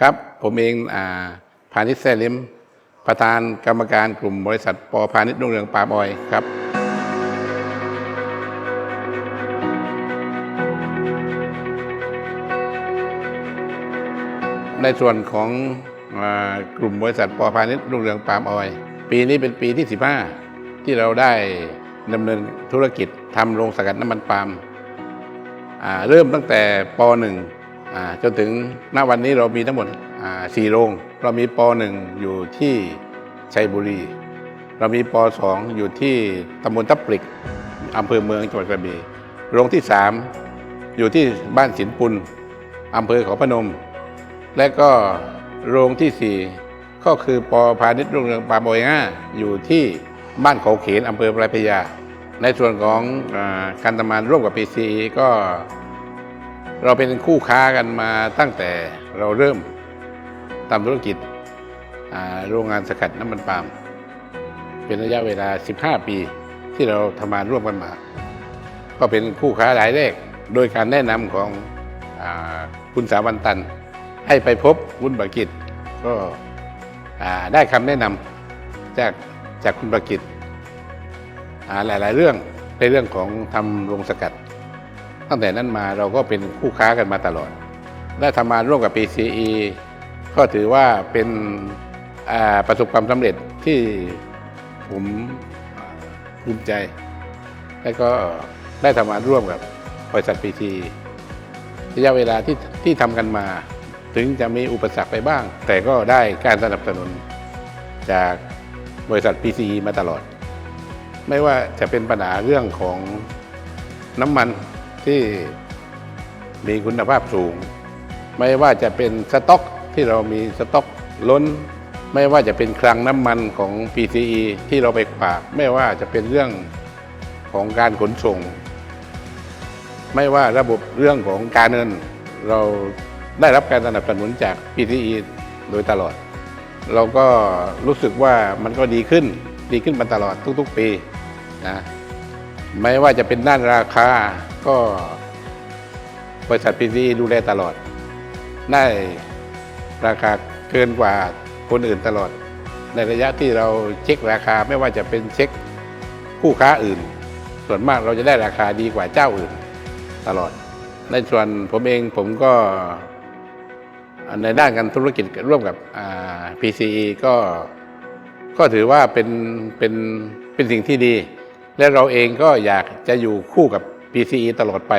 ครับ ผมเองอ่าพาณิชย์แซ่ลิมประธานกรรมการกลุ่มบริษัทปอพาณิชย์รุ่งเรืองปาล์มออยล์ครับ ในส่วนของอากลุ่มบริษัทปอพาณิชย์รุ่งเรืองปาล์มออยล์ปีนี้เป็นปีที่ 15 ที่เราได้ดำเนินธุรกิจทำโรงสกัดน้ำมันปาล์มอ่าเริ่มตั้งแต่ป .1 อ่า จนถึงณวันนี้เรามีทั้งหมดอ่า4โรง เรามีป .1 อยู่ที่ชัยบุรี เรามีป .2 อยู่ที่ตำบลทับปลิกอำเภอเมืองจังหวัดกระบี่โรงที่ 3 อยู่ที่บ้านสินปุลอำเภอเขาพนม และก็โรงที่ 4 ก็คือปอพาณิชย์รุ่งเรืองปาโมยง่าอยู่ที่บ้านเขาเขนอำเภอปลายพยา ในส่วนของอการทำงานร่วมกับ PCE ก็ เราเป็นคู่ค้ากันมาตั้งแต่เราเริ่มทำธุรกิจโรงงานสกัดน้ำมันปาล์มเป็นระยะเวลา 15 ปีที่เราทำงานร่วมกันมา ก็เป็นคู่ค้ารายแรก โดยการแนะนำของอคุณสาวันตัน ให้ไปพบวุฒิบักิจก็ได้คำแนะนำจากจากคุณบักิจหลาย ๆ เรื่องในเรื่องของทำโรงสกัด ตั้งแต่นั้นมาเราก็เป็นคู่ค้ากันมาตลอด และทำงานร่วมกับ PCE ก็ถือว่าเป็นประสบความสำเร็จที่ผมภูมิใจ และก็ได้ทำงานร่วมกับบริษัท PCE ระยะเวลาที่ที่ทำกันมา ถึงจะมีอุปสรรคไปบ้าง แต่ก็ได้การสนับสนุนจากบริษัท PCE มาตลอด ไม่ว่าจะเป็นปัญหาเรื่องของน้ำมัน ที่มีคุณภาพสูง ไม่ว่าจะเป็นสต็อกที่เรามีสต็อกล้น ไม่ว่าจะเป็นคลังน้ำมันของ PCE ที่เราไปฝาก ไม่ว่าจะเป็นเรื่องของการขนส่ง ไม่ว่าระบบเรื่องของการเงิน เราได้รับการสนับสนุนจาก PTE โดยตลอด เราก็รู้สึกว่ามันก็ดีขึ้น ดีขึ้นมาตลอดทุก ๆ ปีนะ ไม่ว่าจะเป็นด้านราคาก็บริษัท PTE ดูแลตลอด ได้ราคาเกินกว่าคนอื่นตลอด ในระยะที่เราเช็คราคาไม่ว่าจะเป็นเช็คคู่ค้าอื่น ส่วนมากเราจะได้ราคาดีกว่าเจ้าอื่นตลอด ในส่วนผมเองผมก็ในด้านการธุรกิจร่วมกับ PCE ก็ก็ถือว่าเป็นเป็นเป็นสิ่งที่ดี และเราเองก็อยากจะอยู่คู่กับ PCE ตลอดไป